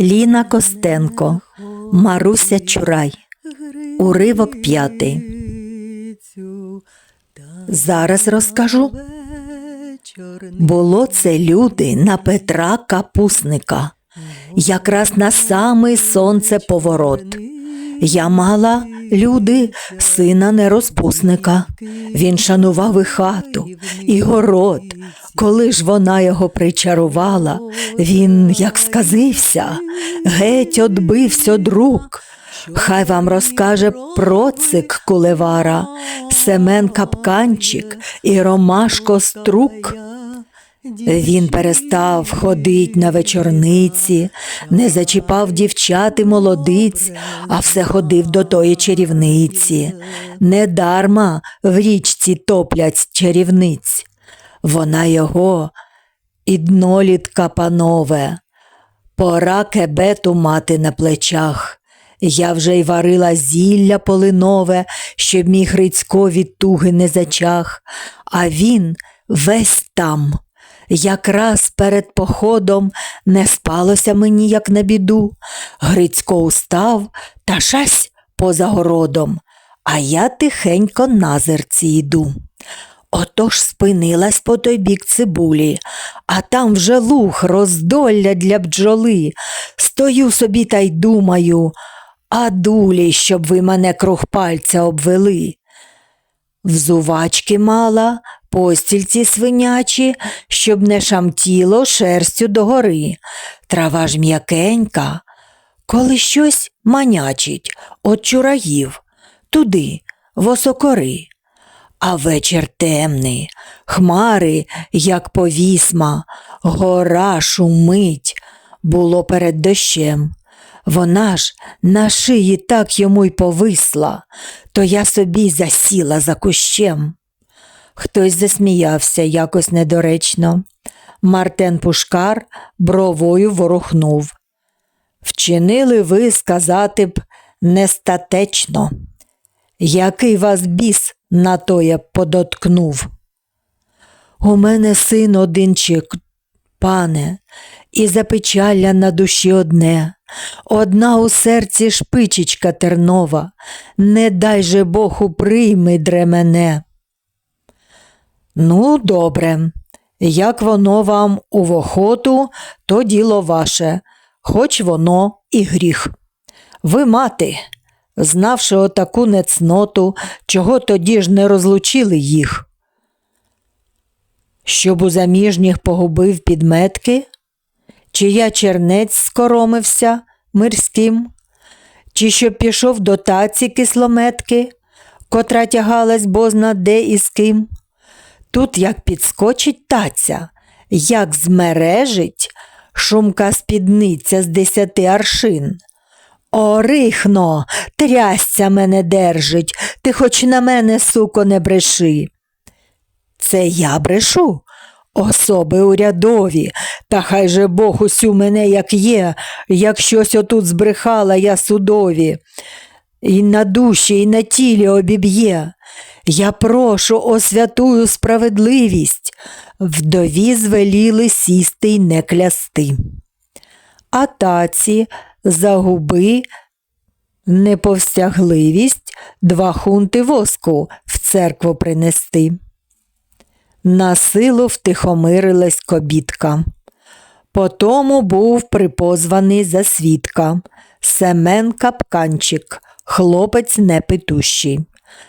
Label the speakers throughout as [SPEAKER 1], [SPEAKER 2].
[SPEAKER 1] Ліна Костенко, Маруся Чурай. Уривок п'ятий. Зараз розкажу. Було це люди на Петра Капусника, якраз на самий сонце поворот. Я мала, люди, сина нерозпусника. Він шанував і хату, і город. Коли ж вона його причарувала, він, як сказився, геть одбився од. Хай вам розкаже процик кулевара, Семен Капканчик і Ромашко Струк. Він перестав ходить на вечорниці, не зачіпав дівчат і молодиць, а все ходив до тої чарівниці. Недарма в річці топлять чарівниць. Вона його іднолітка панове, пора кебету мати на плечах. Я вже й варила зілля полинове, щоб мій Грицько від туги не зачах, а він весь там. Якраз перед походом не спалося мені, як на біду. Грицько устав та шась поза городом, а я тихенько на зерці йду. Отож спинилась по той бік цибулі, а там вже луг, роздолля для бджоли. Стою собі та й думаю, а дулі, щоб ви мене круг пальця обвели. Взувачки мала, постільці свинячі, щоб не шамтіло шерстю догори. Трава ж м'якенька, коли щось манячить от чураїв, туди, в осокори. А вечір темний, хмари, як повісма, гора шумить, було перед дощем. Вона ж на шиї так йому й повисла, то я собі засіла за кущем. Хтось засміявся якось недоречно. Мартен Пушкар бровою ворухнув. Вчинили ви, сказати б, нестатечно. Який вас біс на тоє подоткнув? У мене син одинчик, пане, і запечалля на душі одне. Одна у серці шпичечка тернова, не дай же Бог уприйми дре мене. Ну, добре, як воно вам у охоту, то діло ваше, хоч воно і гріх. Ви, мати, знавши отаку нецноту, чого тоді ж не розлучили їх? Щоб у заміжніх погубив підметки? Чи я чернець скоромився мирським? Чи щоб пішов до таці кислометки, котра тягалась бозна де і з ким? Тут як підскочить таця, як змережить шумка спідниця з десяти аршин. О, рихно, трясця мене держить, ти хоч на мене, суко, не бреши. Це я брешу, особи урядові, та хай же Бог усю мене як є, як щось отут збрехала я судові, і на душі, і на тілі обіб'є. Я прошу о святую справедливість, вдові звеліли сісти й не клясти. А таці загуби неповстягливість два хунти воску в церкву принести. На силу втихомирилась кобітка. Потому був припозваний за свідка Семен Капканчик, хлопець непитущий,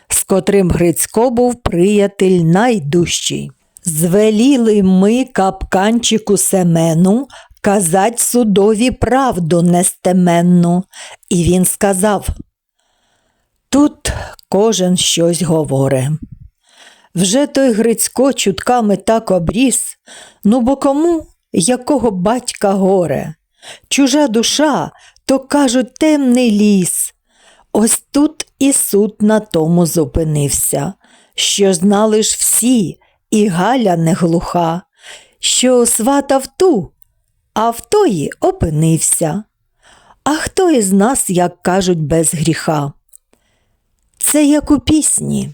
[SPEAKER 1] з котрим Грицько був приятель найдужчий. Звеліли ми капканчику Семену казать судові правду нестеменну, і він сказав Тут кожен щось говоре. Вже той Грицько чутками так обріс, ну бо кому якого батька горе? Чужа душа, то кажуть, темний ліс. Ось тут і суд на тому зупинився, що знали ж всі, і Галя не глуха, що сватав ту, а в тої опинився. А хто із нас, як кажуть, без гріха? Це як у пісні.